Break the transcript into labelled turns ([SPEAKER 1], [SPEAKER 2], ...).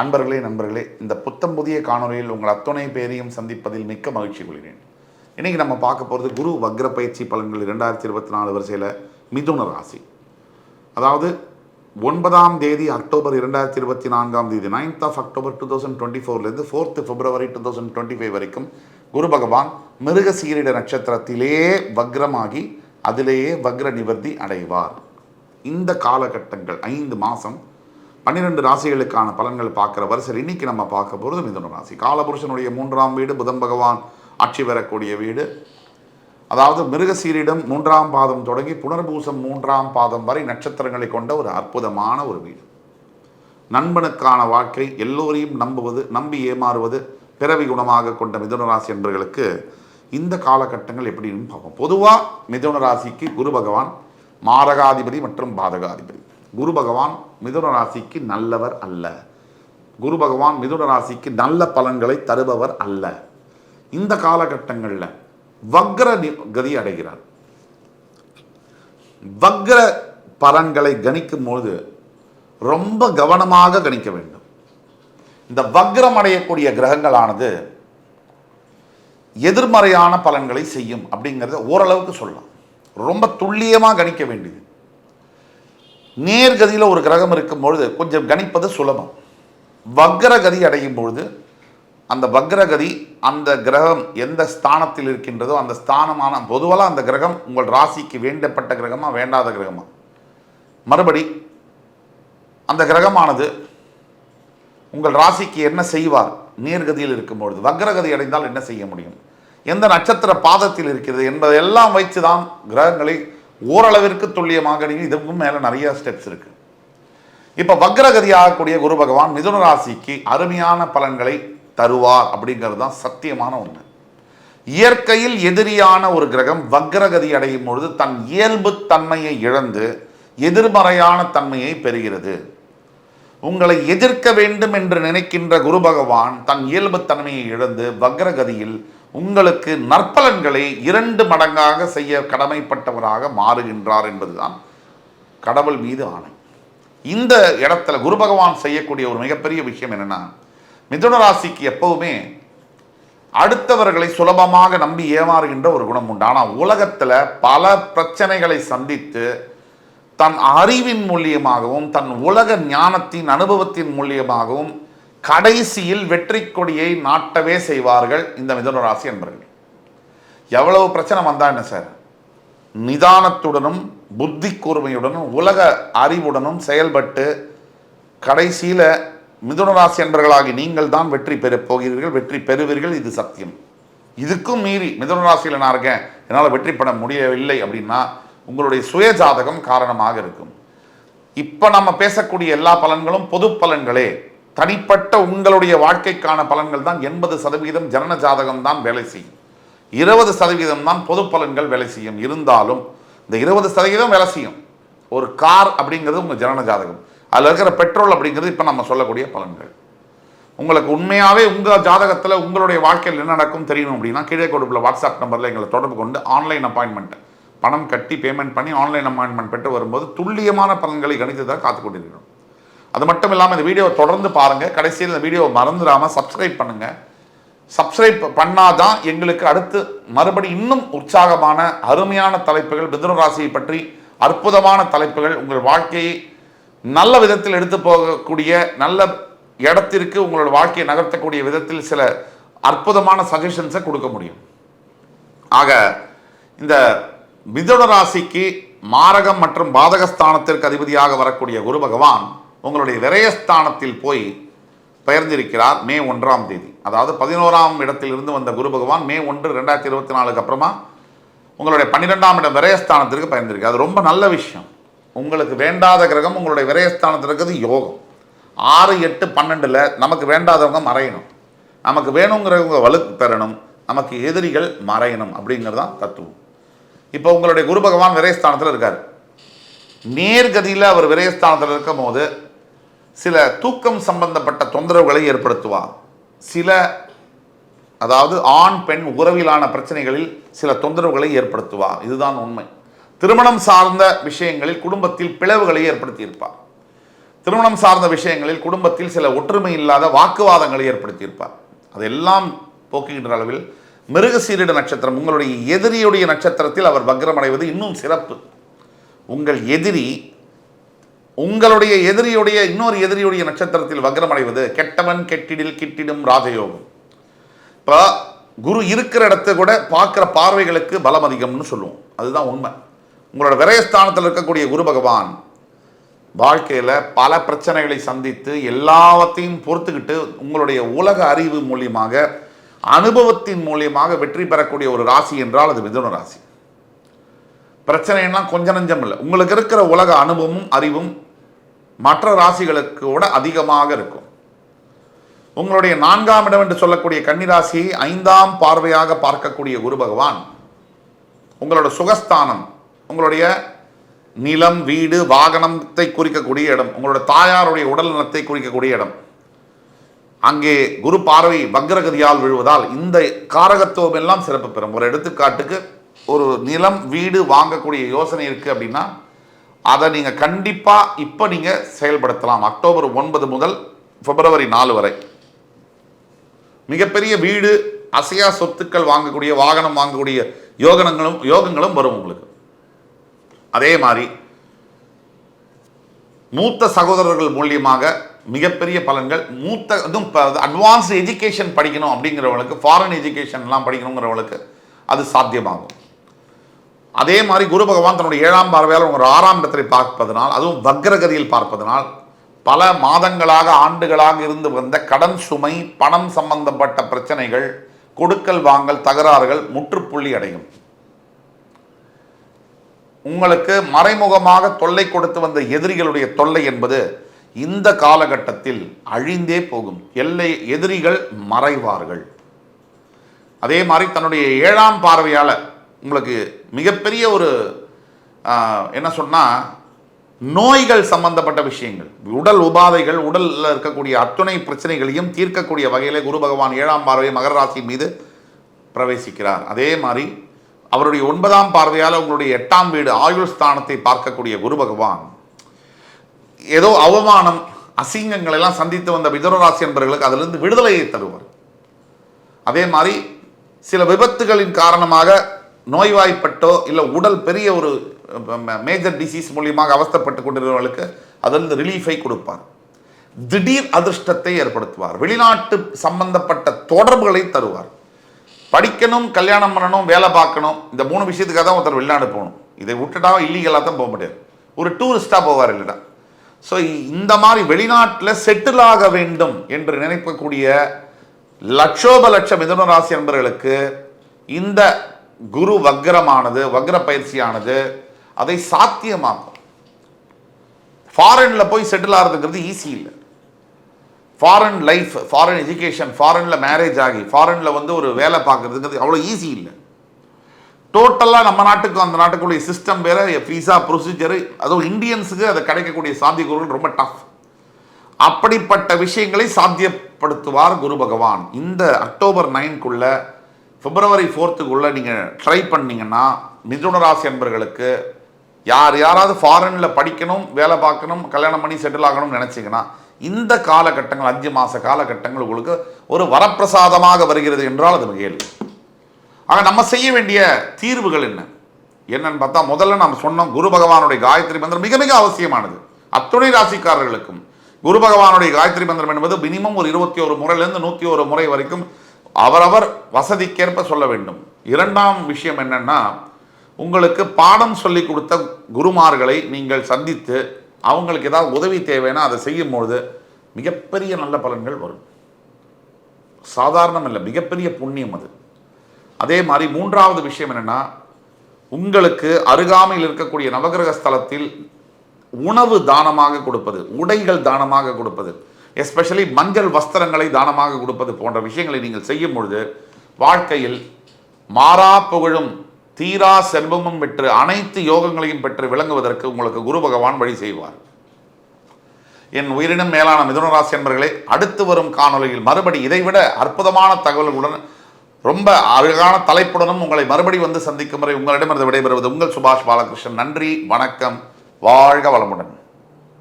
[SPEAKER 1] அன்பர்களே நண்பர்களே இந்த புத்தம் புதிய காணொலியில் உங்கள் அத்துணை பேரையும் சந்திப்பதில் மிக்க மகிழ்ச்சி கொள்கிறேன். இன்றைக்கி நம்ம பார்க்க போகிறது குரு வக்ர பயிற்சி பலன்கள் இரண்டாயிரத்தி இருபத்தி நாலு வரிசையில் மிதுன ராசி. அதாவது ஒன்பதாம் தேதி அக்டோபர் இரண்டாயிரத்தி இருபத்தி நான்காம் தேதி ninth of October two thousand twenty ஃபோர்லேருந்து fourth February two thousand twenty five வரைக்கும் குரு பகவான் மிருக சீரிட நட்சத்திரத்திலேயே வக்ரமாகி அதிலேயே வக்ர நிவர்த்தி அடைவார். இந்த காலகட்டங்கள் ஐந்து மாதம் பன்னிரெண்டு ராசிகளுக்கான பலன்கள் பார்க்குற வரிசையில் இன்னைக்கு நம்ம பார்க்க போகிறது மிதுன ராசி. காலபுருஷனுடைய மூன்றாம் வீடு புதன் பகவான் ஆட்சி பெறக்கூடிய வீடு. அதாவது மிருகசீரிடம் மூன்றாம் பாதம் தொடங்கி புனர்பூசம் மூன்றாம் பாதம் வரை நட்சத்திரங்களை கொண்ட ஒரு அற்புதமான ஒரு வீடு. நண்பனுக்கான வாழ்க்கை எல்லோரையும் நம்புவது நம்பி ஏமாறுவது பிறவி குணமாக கொண்ட மிதுன ராசி என்பர்களுக்கு இந்த காலகட்டங்கள் எப்படின்னு பார்ப்போம். பொதுவாக மிதுன ராசிக்கு குரு பகவான் மாரகாதிபதி மற்றும் பாதகாதிபதி. குரு பகவான் மிதுன ராசிக்கு நல்லவர் அல்ல. குரு பகவான் மிதுன ராசிக்கு நல்ல பலன்களை தருபவர் அல்ல. இந்த காலகட்டங்களில் வக்ர நி- கதி அடைகிறார். வக்ர பலன்களை கணிக்கும் பொழுது ரொம்ப கவனமாக கணிக்க வேண்டும். இந்த வக்ரம் அடையக்கூடிய கிரகங்களானது எதிர்மறையான பலன்களை செய்யும் அப்படிங்கிறத ஓரளவுக்கு சொல்லலாம். ரொம்ப துல்லியமாக கணிக்க வேண்டியது. நேர்கதியில் ஒரு கிரகம் இருக்கும் பொழுது கொஞ்சம் கணிப்பது சுலபம். வக்ரகதி அடையும் பொழுது அந்த வக்ரகதி அந்த கிரகம் எந்த ஸ்தானத்தில் இருக்கின்றதோ அந்த ஸ்தானமான பொதுவாக அந்த கிரகம் உங்கள் ராசிக்கு வேண்டப்பட்ட கிரகமா வேண்டாத கிரகமா? மறுபடி அந்த கிரகமானது உங்கள் ராசிக்கு என்ன செய்வார்? நேர்கதியில் இருக்கும் பொழுது வக்ரகதி அடைந்தால் என்ன செய்ய முடியும்? எந்த நட்சத்திர பாதத்தில் இருக்கிறது என்பதையெல்லாம் வைத்து தான் கிரகங்களை ஓரளவிற்கு துல்லியமாக நீங்க இதுக்கும் மேலே நிறைய ஸ்டெப்ஸ் இருக்கு. இப்போ வக்ரகதி ஆகக்கூடிய குரு பகவான் மிதுன ராசிக்கு அருமையான பலன்களை தருவார் அப்படிங்கிறது தான் சத்தியமான ஒன்று இயற்கையில் எதிரியான ஒரு கிரகம் வக்ரகதி அடையும் பொழுது தன் இயல்பு தன்மையை இழந்து எதிர்மறையான தன்மையை பெறுகிறது. உங்களை எதிர்க்க வேண்டும் என்று நினைக்கின்ற குரு பகவான் தன் இயல்புத்தன்மையை இழந்து வக்ரகதியில் உங்களுக்கு நற்பலன்களை இரண்டு மடங்காக செய்ய கடமைப்பட்டவராக மாறுகின்றார் என்பதுதான் கடவுள் மீது ஆணை. இந்த இடத்துல குரு பகவான் செய்யக்கூடிய ஒரு மிகப்பெரிய விஷயம் என்னன்னா மிதுன ராசிக்கு எப்பவுமே அடுத்தவர்களை சுலபமாக நம்பி ஏமாறுகின்ற ஒரு குணம் உண்டு. ஆனால் உலகத்தில் பல பிரச்சனைகளை சந்தித்து தன் அறிவின் மூலியமாகவும் தன் உலக ஞானத்தின் அனுபவத்தின் மூலியமாகவும் கடைசியில் வெற்றி கொடியை நாட்டவே செய்வார்கள் இந்த மிதன ராசி என்பர்கள் எவ்வளவு பிரச்சனை வந்தா என்ன சார்? நிதானத்துடனும் புத்தி கூர்மையுடனும் உலக அறிவுடனும் செயல்பட்டு கடைசியில் மிதுன ராசி என்பர்களாகி நீங்கள் தான் வெற்றி பெறப் போகிறீர்கள் வெற்றி பெறுவீர்கள் இது சத்தியம். இதுக்கும் மீறி மிதுன ராசியில் நான் இருக்கேன் என்னால் வெற்றி பெற முடியவில்லை அப்படின்னா உங்களுடைய சுய ஜாதகம் காரணமாக இருக்கும். இப்போ நம்ம பேசக்கூடிய எல்லா பலன்களும் பொது பலன்களே. தனிப்பட்ட உங்களுடைய வாழ்க்கைக்கான பலன்கள் தான் எண்பது சதவீதம் ஜனன ஜாதகம் தான் வேலை செய்யும். இருபது சதவீதம் தான் பொது பலன்கள் வேலை செய்யும். இருந்தாலும் இந்த இருபது சதவீதம் வேலை செய்யும். ஒரு கார் அப்படிங்கிறது உங்கள் ஜனன ஜாதகம். அதில் இருக்கிற பெட்ரோல் அப்படிங்கிறது இப்போ நம்ம சொல்லக்கூடிய பலன்கள். உங்களுக்கு உண்மையாகவே உங்கள் ஜாதகத்தில் உங்களுடைய வாழ்க்கையில் என்ன நடக்கும் தெரியணும் அப்படின்னா கீழே கொடுப்பில் வாட்ஸ்அப் நம்பரில் எங்களை தொடர்பு கொண்டு ஆன்லைன் அப்பாயின்மெண்ட் பணம் கட்டி பேமெண்ட் பண்ணி ஆன்லைன் அப்பாயின்மெண்ட் பெற்று வரும்போது துல்லியமான பலன்களை கணித்து காத்து கொண்டிருக்கிறோம். அது மட்டும் இல்லாமல் இந்த வீடியோவை தொடர்ந்து பாருங்கள் கடைசியில் இந்த வீடியோவை மறந்துடாமல் சப்ஸ்கிரைப் பண்ணுங்கள் சப்ஸ்கிரைப் பண்ணாதான் எங்களுக்கு அடுத்து மறுபடி இன்னும் உற்சாகமான அருமையான தலைப்புகள் மிதுன ராசியை பற்றி அற்புதமான தலைப்புகள் உங்கள் வாழ்க்கையை நல்ல விதத்தில் எடுத்து போகக்கூடிய நல்ல இடத்திற்கு உங்களோட வாழ்க்கையை நகர்த்தக்கூடிய விதத்தில் சில அற்புதமான சஜஷன்ஸை கொடுக்க முடியும். ஆக இந்த மிதுன ராசிக்கு மாரகம் மற்றும் பாதகஸ்தானத்திற்கு அதிபதியாக வரக்கூடிய குரு பகவான் உங்களுடைய விரயஸ்தானத்தில் போய் பெயர்ந்திருக்கிறார் மே ஒன்றாம் தேதி. அதாவது பதினோராம் இடத்திலிருந்து வந்த குரு பகவான் மே ஒன்று ரெண்டாயிரத்தி இருபத்தி நாலுக்கு அப்புறமா உங்களுடைய பன்னிரெண்டாம் இடம் விரயஸ்தானத்திற்கு பயந்திருக்கு அது ரொம்ப நல்ல விஷயம். உங்களுக்கு வேண்டாத கிரகம் உங்களுடைய விரயஸ்தானத்தில் இருக்கிறது யோகம். ஆறு எட்டு பன்னெண்டில் நமக்கு வேண்டாதவங்க மறையணும். நமக்கு வேணுங்கிறவங்க வலு பெறணும். நமக்கு எதிரிகள் மறையணும் அப்படிங்கிறது தான் தத்துவம். இப்போ உங்களுடைய குரு பகவான் விரயஸ்தானத்தில் இருக்கார். நேர்கதியில் அவர் விரயஸ்தானத்தில் இருக்கும் போது சில தூக்கம் சம்பந்தப்பட்ட தொந்தரவுகளை ஏற்படுத்துவார். சில அதாவது ஆண் பெண் உறவிலான பிரச்சனைகளில் சில தொந்தரவுகளை ஏற்படுத்துவார். இதுதான் உண்மை. திருமணம் சார்ந்த விஷயங்களில் குடும்பத்தில் பிளவுகளை ஏற்படுத்தியிருப்பார். திருமணம் சார்ந்த விஷயங்களில் குடும்பத்தில் சில ஒற்றுமை இல்லாத வாக்குவாதங்களை ஏற்படுத்தியிருப்பார். அதெல்லாம் போக்குகின்ற அளவில் மிருகசீரிட நட்சத்திரம் உங்களுடைய எதிரியுடைய நட்சத்திரத்தில் அவர் வக்ரமடைவது இன்னும் சிறப்பு. உங்கள் எதிரி உங்களுடைய எதிரியுடைய இன்னொரு எதிரியுடைய நட்சத்திரத்தில் வக்ரமடைவது கெட்டவன் கெட்டிடில் கிட்டிடும் ராஜயோகம். இப்போ குரு இருக்கிற இடத்த கூட பார்க்குற பார்வைகளுக்கு பலம் அதிகம்னு சொல்லுவோம். அதுதான் உண்மை. உங்களோட விரயஸ்தானத்தில் இருக்கக்கூடிய குரு பகவான் வாழ்க்கையில் பல பிரச்சனைகளை சந்தித்து எல்லாவற்றையும் பொறுத்துக்கிட்டு உங்களுடைய உலக அறிவு மூலியமாக அனுபவத்தின் மூலியமாக வெற்றி பெறக்கூடிய ஒரு ராசி என்றால் அது மிதுன ராசி. பிரச்சனைலாம் கொஞ்ச நஞ்சம் இல்லை. உங்களுக்கு இருக்கிற உலக அனுபவமும் அறிவும் மற்ற ராசிகளுக்கு விட அதிகமாக இருக்கும். உங்களுடைய நான்காம் இடம் என்று சொல்லக்கூடிய கன்னிராசியை ஐந்தாம் பார்வையாக பார்க்கக்கூடிய குரு பகவான் உங்களோட சுகஸ்தானம் உங்களுடைய நிலம் வீடு வாகனத்தை குறிக்கக்கூடிய இடம் உங்களோட தாயாருடைய உடல் நலத்தை குறிக்கக்கூடிய இடம். அங்கே குரு பார்வை வக்ரகதியால் விழுவதால் இந்த காரகத்துவம் எல்லாம் சிறப்பு பெறும். ஒரு எடுத்துக்காட்டுக்கு ஒரு நிலம் வீடு வாங்கக்கூடிய யோசனை இருக்குது அப்படின்னா அதை நீங்கள் கண்டிப்பாக இப்போ நீங்கள் செயல்படுத்தலாம். அக்டோபர் ஒன்பது முதல் பிப்ரவரி நாலு வரை. மிகப்பெரிய வீடு அசையா சொத்துக்கள் வாங்கக்கூடிய வாகனம் வாங்கக்கூடிய யோகனங்களும் யோகங்களும் வரும் உங்களுக்கு. அதே மாதிரி மூத்த சகோதரர்கள் மூலியமாக மிகப்பெரிய பலன்கள் மூத்த இதுவும் அட்வான்ஸ்டு எஜுகேஷன் படிக்கணும் அப்படிங்கிறவங்களுக்கு ஃபாரின் எஜுகேஷன்லாம் படிக்கணுங்கிறவங்களுக்கு அது சாத்தியமாகும். அதே மாதிரி குரு பகவான் தன்னுடைய ஏழாம் பார்வையால் உங்கள் ஆறாம் இடத்தை பார்ப்பதனால் அதுவும் வக்ரகதியில் பார்ப்பதனால் பல மாதங்களாக ஆண்டுகளாக இருந்து வந்த கடன் சுமை பணம் சம்பந்தப்பட்ட பிரச்சனைகள் கொடுக்கல் வாங்கல் தகராறுகள் முற்றுப்புள்ளி அடையும். உங்களுக்கு மறைமுகமாக தொல்லை கொடுத்து வந்த எதிரிகளுடைய தொல்லை என்பது இந்த காலகட்டத்தில் அழிந்தே போகும். எல்லை எதிரிகள் மறைவார்கள். அதே மாதிரி தன்னுடைய ஏழாம் பார்வையால் உங்களுக்கு மிகப்பெரிய ஒரு என்ன சொன்னால் நோய்கள் சம்பந்தப்பட்ட விஷயங்கள். உடல் உபாதைகள் உடலில் இருக்கக்கூடிய அத்துணை பிரச்சனைகளையும் தீர்க்கக்கூடிய வகையிலே குரு பகவான் ஏழாம் பார்வை மகர ராசி மீது பிரவேசிக்கிறார். அதே மாதிரி அவருடைய ஒன்பதாம் பார்வையால் உங்களுடைய எட்டாம் வீடு ஆயுள் ஸ்தானத்தை பார்க்கக்கூடிய குரு பகவான் ஏதோ அவமானம் அசிங்கங்கள் எல்லாம் சந்தித்து வந்த மிதுனராசி என்பவர்களுக்கு அதிலிருந்து விடுதலையை தருவார். அதே மாதிரி சில விபத்துகளின் காரணமாக நோய்வாய்ப்பட்டோ இல்லை உடல் பெரிய ஒரு மேஜர் டிசீஸ் மூலியமாக அவஸ்தப்பட்டு கொண்டிருந்தவர்களுக்கு அதிலிருந்து ரிலீஃபை கொடுப்பார். திடீர் அதிர்ஷ்டத்தை ஏற்படுத்துவார். வெளிநாட்டு சம்பந்தப்பட்ட தொடர்புகளை தருவார். படிக்கணும் கல்யாணம் பண்ணணும் வேலை பார்க்கணும் இந்த மூணு விஷயத்துக்காக தான் ஒருத்தர் வெளிநாடு போகணும். இதை விட்டுட்டா இல்லீகலாக தான் போக முடியாது. ஒரு டூரிஸ்டாக போவார் இல்லைடா ஸோ இந்த மாதிரி வெளிநாட்டில் செட்டில் ஆக வேண்டும் என்று நினைக்கக்கூடிய லட்சோப லட்சம் மிதுன ராசி என்பவர்களுக்கு இந்த குரு வக்ரமானது வக்ர பயிற்சியானது அதை சாத்தியமாக்கும். ஃபாரினில் போய் செட்டில் ஆகிறதுங்கிறது ஈஸி இல்லை. ஃபாரின் லைஃப் ஃபாரின் எஜுகேஷன் ஃபாரினில் மேரேஜ் ஆகி ஃபாரினில் வந்து ஒரு வேலை பார்க்குறதுங்கிறது அவ்வளோ ஈஸி இல்லை. டோட்டலாக நம்ம நாட்டுக்கும் அந்த நாட்டுக்குடைய சிஸ்டம் வேறு விசா ப்ரொசீஜரு அதுவும் இந்தியன்ஸுக்கு அது கிடைக்கக்கூடிய சாத்தியக்கூறுகள் ரொம்ப டஃப் அப்படிப்பட்ட விஷயங்களை சாத்தியப்படுத்துவார் குரு பகவான். இந்த அக்டோபர் நைன்குள்ளே பிப்ரவரி ஃபோர்த்துக்குள்ளே நீங்கள் ட்ரை பண்ணீங்கன்னா மிதுன ராசி என்பர்களுக்கு யார் யாராவது ஃபாரினில் படிக்கணும் வேலை பார்க்கணும் கல்யாணம் பண்ணி செட்டில் ஆகணும்னு நினச்சிங்கன்னா இந்த காலகட்டங்கள் அஞ்சு மாத காலகட்டங்கள் உங்களுக்கு ஒரு வரப்பிரசாதமாக வருகிறது என்றால் அது கேள்வி ஆக நம்ம செய்ய வேண்டிய தீர்வுகள் என்ன? என்னன்னு பார்த்தா முதல்ல நம்ம சொன்னோம் குரு பகவானுடைய காயத்ரி மந்திரம் மிக மிக அவசியமானது. அத்துணை ராசிக்காரர்களுக்கும் குரு பகவானுடைய காயத்ரி மந்திரம் என்பது மினிமம் ஒரு இருபத்தி ஒரு முறையிலேருந்து நூற்றி ஒரு முறை வரைக்கும் அவரவர் வசதிக்கேற்ப சொல்ல வேண்டும். இரண்டாம் விஷயம் என்னன்னா உங்களுக்கு பாடம் சொல்லி கொடுத்த குருமார்களை நீங்கள் சந்தித்து அவங்களுக்கு ஏதாவது உதவி தேவைன்னா அதை செய்யும்பொழுது மிகப்பெரிய நல்ல பலன்கள் வரும். சாதாரணம் இல்லை மிகப்பெரிய புண்ணியம் அது. அதே மாதிரி மூன்றாவது விஷயம் என்னென்னா உங்களுக்கு அருகாமையில் இருக்கக்கூடிய நவகிரக ஸ்தலத்தில் உணவு தானமாக கொடுப்பது உடைகள் தானமாக கொடுப்பது. எஸ்பெஷலி மஞ்சள் வஸ்திரங்களை தானமாக கொடுப்பது போன்ற விஷயங்களை நீங்கள் செய்யும் பொழுது வாழ்க்கையில் மாறா புகழும் தீரா செல்வமும் பெற்று அனைத்து யோகங்களையும் பெற்று விளங்குவதற்கு உங்களுக்கு குரு பகவான் வழி செய்வார். என் உயிரினும் மேலான மிதுனராசி என்பர்களே அடுத்து வரும் காணொளியில் மறுபடி இதைவிட அற்புதமான தகவல்களுடன் ரொம்ப அழகான தலைப்புடனும் உங்களை மறுபடி வந்து சந்திக்கும் வரை உங்களிடமிருந்து விடைபெறுவது உங்கள் சுபாஷ் பாலகிருஷ்ணன். நன்றி வணக்கம் வாழ்க வளமுடன்.